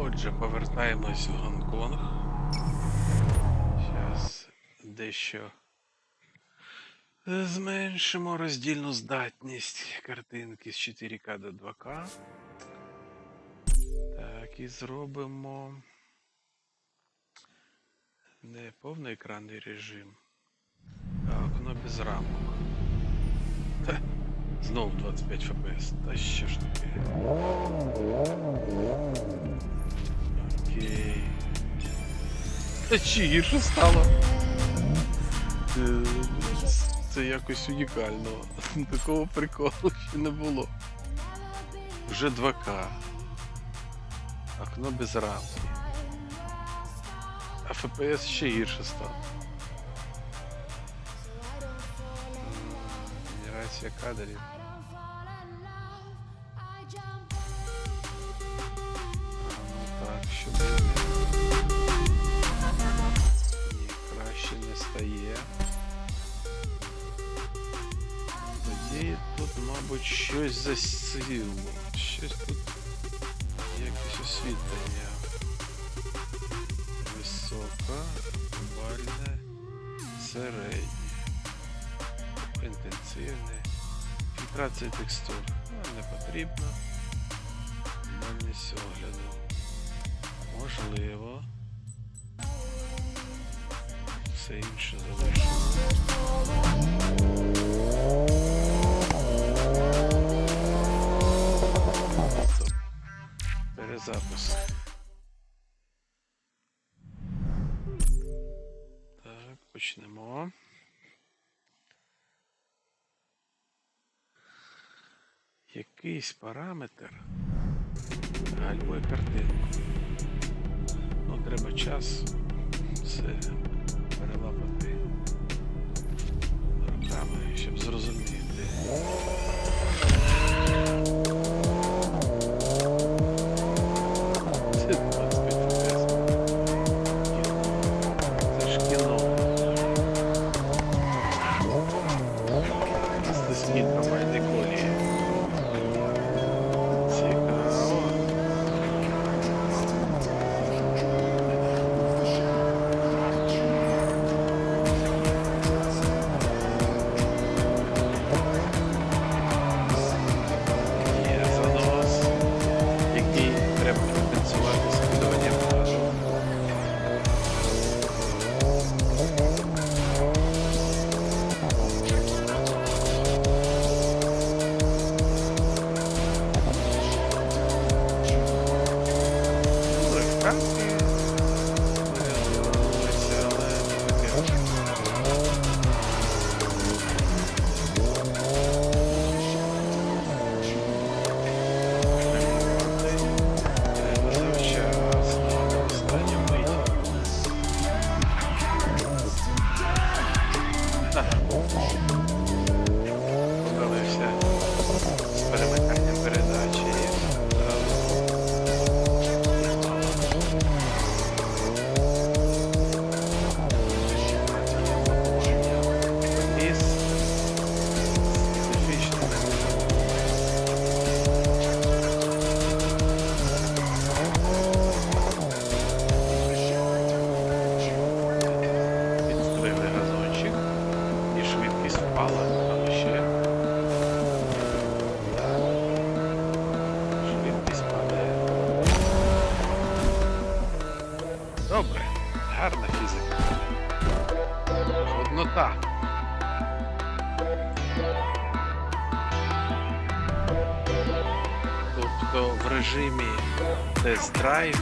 Отже, повертаємось в Гонконг. Зараз дещо зменшимо роздільну здатність картинки з 4К до 2К. Так, і зробимо не повноекранний режим, а окно без рамок. Знову 25 FPS. Та що ж таке? Чи гірше стало? Е, Це якось унікально. Такого приколу ще не було. Вже 2К. Окно без рамки. А FPS ще гірше став. Генерація кадрів. Ну так, що мабуть, щось засіло. Щось тут якесь освітлення. Висока, бальне, середнє. Інтенсивне. Фільтрація текстур. Ну, не потрібно. Дальність огляду. Можливо. Все інше залишимо. Перезапис. Так, почнемо. Якийсь параметр гальмує картинку. Ну, треба час все перелапати руками, щоб зрозуміти. Однота. Тобто в режимі тест-драйв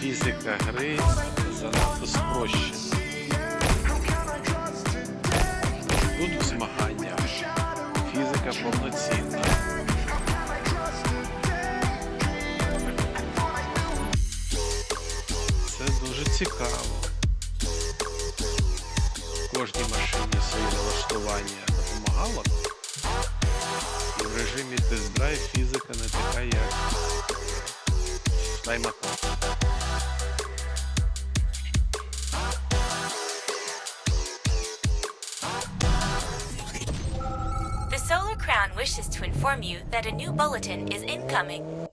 фізика гри занадто спрощена. Тут в змаганнях фізика повноцінна. Це дуже цікаво. Кожній машині свої налаштування допомагало. І в режимі тест-драйв фізика не така, як в таймаках. The Solar Crown wishes to inform you that a new bulletin is incoming.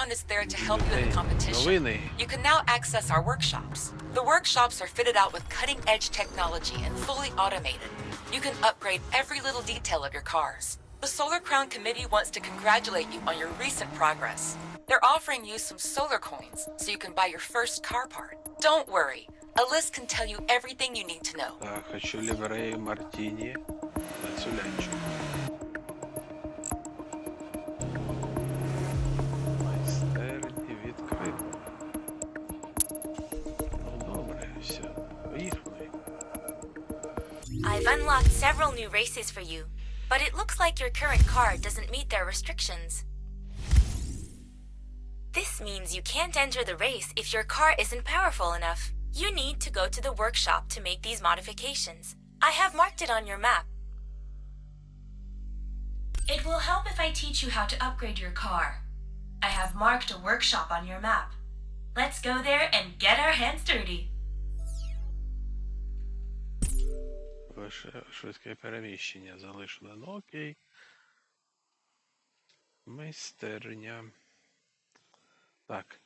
Solar Crown is there to help you in the competition. Новини. You can now access our workshops. The workshops are fitted out with cutting edge technology and fully automated. You can upgrade every little detail of your cars. The Solar Crown Committee wants to congratulate you on your recent progress. They're offering you some solar coins so you can buy your first car part. Don't worry, Alyss can tell you everything you need to know. Так, хочу ліврею Мартіні на цю Several new races for you, but it looks like your current car doesn't meet their restrictions. This means you can't enter the race if your car isn't powerful enough. You need to go to the workshop to make these modifications. I have marked it on your map. It will help if I teach you how to upgrade your car. I have marked a workshop on your map. Let's go there and get our hands dirty. Лише швидке переміщення залишили. Ну окей. Майстерня. Так.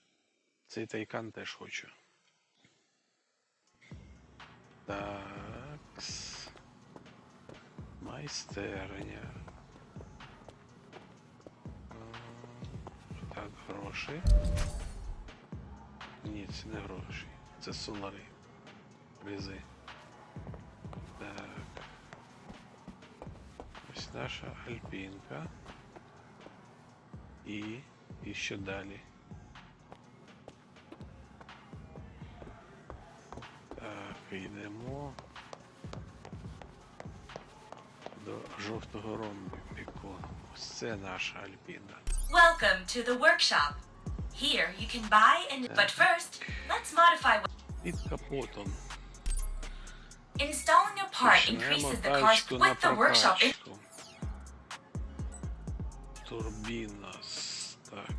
Цей тайкан теж хочу. Такс. Майстерня. Так, гроші. Ні, це не гроші. Це солари. Призи. Наша альпінка. І, і що далі? Так, йдемо до жовтого ромбіку. Ось це наша альпіна. Welcome to the workshop. Here you can buy and but first, let's modify Під капотом. installing a part increases the тачку with the workshop in- прокачку. Турбіна. с- Так.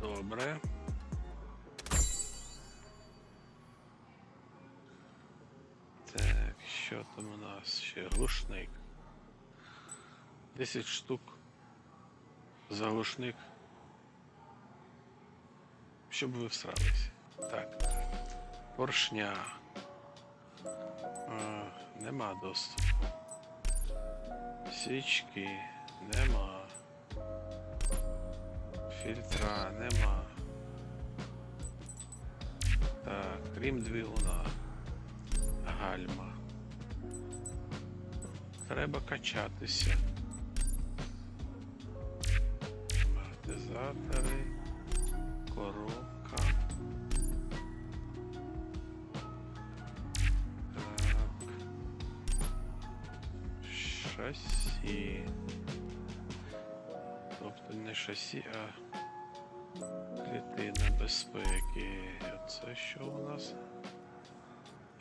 Добре. Так, що там у нас ще? Глушник. 10 штук. За глушник. Щоб ви всралися. Так. Поршня. А, нема доступу. Свічки нема. Фільтра нема. Так, крім двигуна. Гальма. Треба качатися. Амортизатори. Коробка. Шасі. Тобто не шасі, а клітина безпеки. Це що у нас?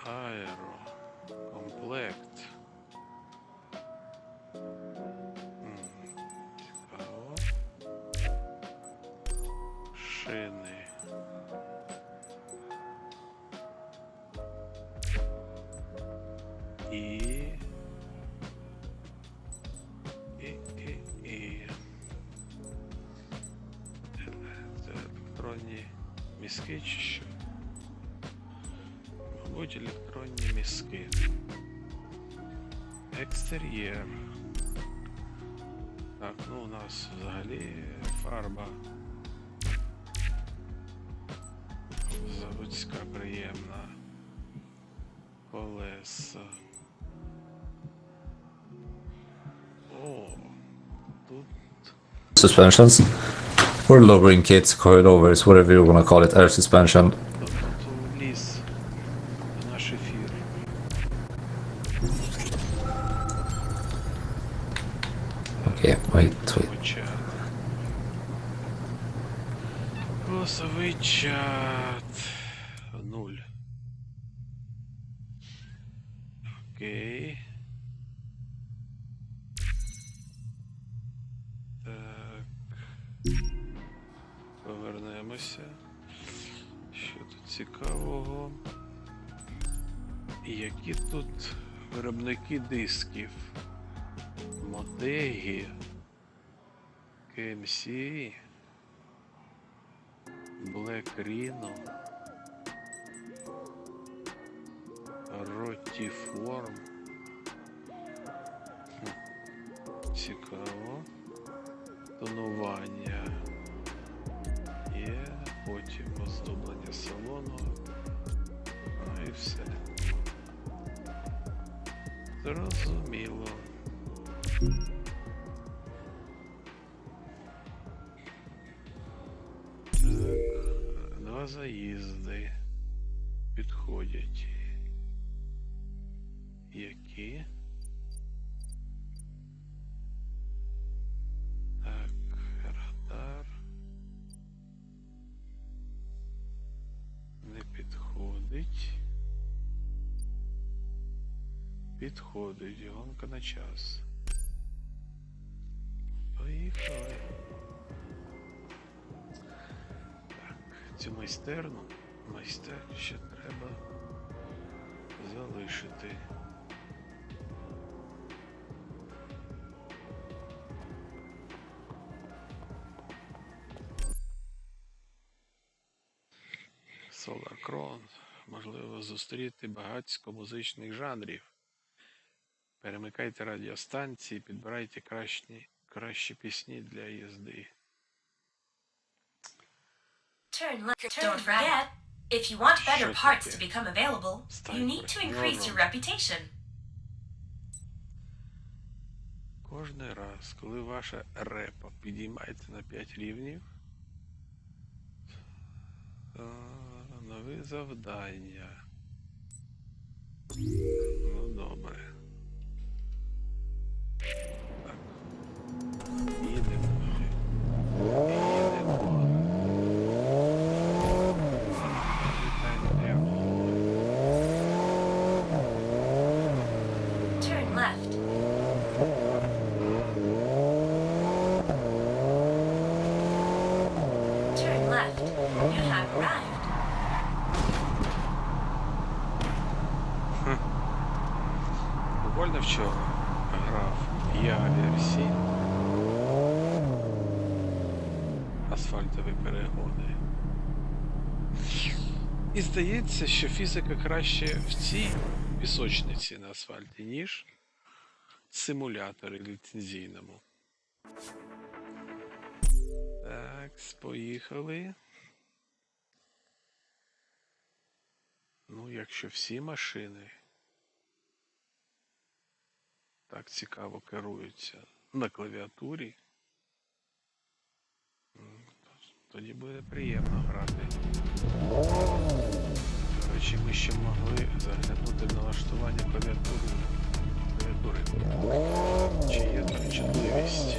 Аеро. Комплект. Електронні мізки чи що? Мабуть, електронні мізки. Екстер'єр. Так, ну у нас взагалі фарба. Заводська приємна. Колеса. О, тут suspensions or lowering kits, coilovers, whatever you want to call it, air suspension. Повернемося. Що тут цікавого? Які тут виробники дисків? Мотеги. КМС. Black Rhino. Ротіформ. Цікаво. Тонування потім оздоблення салону. Ну і все. Зрозуміло. Так, два заїзди підходять. Які? Підходить, гонка на час. Поїхали. Так, цю майстерну, майстер ще треба залишити. Crown можливо зустріти багатько музичних жанрів. Перемикайте радіостанції, підбирайте кращі, кращі пісні для їзди. Turn left. Don't forget, if you want better parts to become available, you need to increase your reputation. Кожний раз, коли ваша репа підіймається на 5 рівнів, то нові завдання. Ну, добре. Буквально вчора Асфальтові перегони. І здається, що фізика краще в цій пісочниці на асфальті, ніж симуляторі ліцензійному. Так, поїхали. Ну, якщо всі машини так цікаво керуються на клавіатурі, тоді буде приємно грати. До речі, ми ще могли заглянути налаштування клавіатури. Клавіатури. Чи є там чутливість?